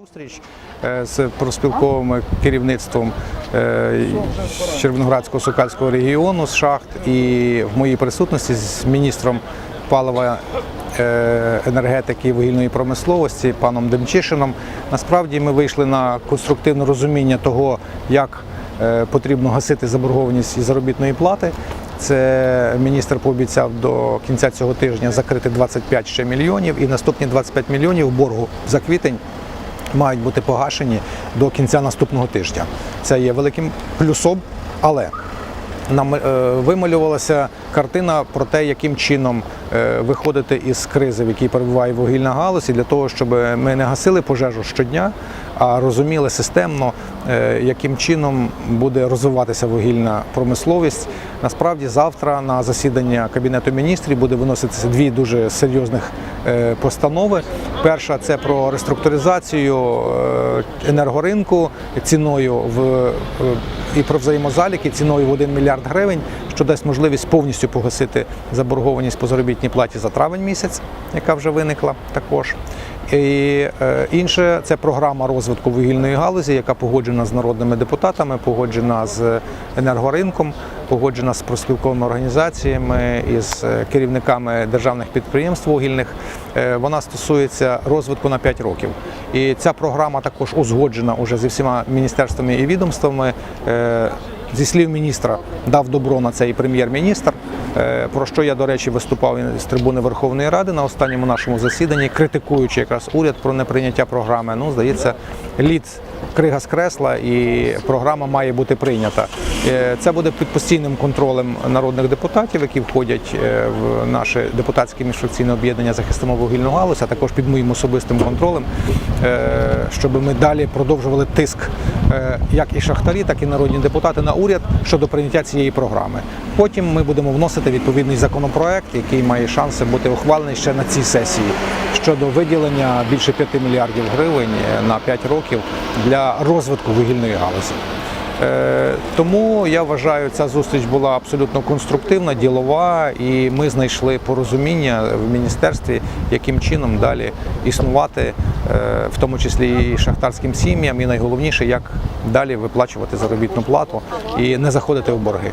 Зустріч е, з профспілковим керівництвом е, Червоноградського сокальського регіону з шахт і в моїй присутності з міністром палива е, енергетики і вугільної промисловості паном Демчишином. Насправді ми вийшли на конструктивне розуміння того, як потрібно гасити заборгованість із заробітної плати. Це міністр пообіцяв до кінця цього тижня закрити 25 ще мільйонів і наступні 25 мільйонів боргу за квітень мають бути погашені до кінця наступного тижня. Це є великим плюсом, але нам е, вималювалася картина про те, яким чином е, виходити із кризи, в якій перебуває вугільна галузь, і для того, щоб ми не гасили пожежу щодня, а розуміли системно, е, яким чином буде розвиватися вугільна промисловість. Насправді, завтра на засідання кабінету міністрів буде виноситися дві дуже серйозних е, постанови. Перша це про реструктуризацію енергоринку ціною в і про взаємозаліки ціною в 1 мільярд гривень, що дасть можливість повністю погасити заборгованість по заробітній платі за травень місяць, яка вже виникла також. І е, інше це програма розвитку вугільної галузі, яка погоджена з народними депутатами, погоджена з енергоринком, погоджена з профспілковими організаціями і з е, керівниками державних підприємств вугільних. Е, Вона стосується розвитку на 5 років. І ця програма також узгоджена уже зі всіма міністерствами і відомствами. Зі слів міністра дав добро на це і прем'єр-міністр. е, Про що я, до речі, виступав з трибуни Верховної Ради на останньому нашому засіданні, критикуючи якраз уряд про неприйняття програми. Ну, здається, лід крига з кресла, і програма має бути прийнята. Е, Це буде під постійним контролем народних депутатів, які входять е, в наше депутатське міжфракційне об'єднання захистимо вугільну галузь, а також під моїм особистим контролем, щоб ми далі продовжували тиск як і шахтарі, так і народні депутати на уряд щодо прийняття цієї програми. Потім ми будемо вносити відповідний законопроект, який має шанси бути ухвалений ще на цій сесії щодо виділення більше 5 мільярдів гривень е, на 5 років для розвитку вугільної галузі. Е, Тому я вважаю, ця зустріч була абсолютно конструктивна, ділова, і ми знайшли порозуміння в міністерстві, яким чином далі існувати, е, в тому числі і шахтарським сім'ям, і найголовніше, як далі виплачувати заробітну плату і не заходити в борги.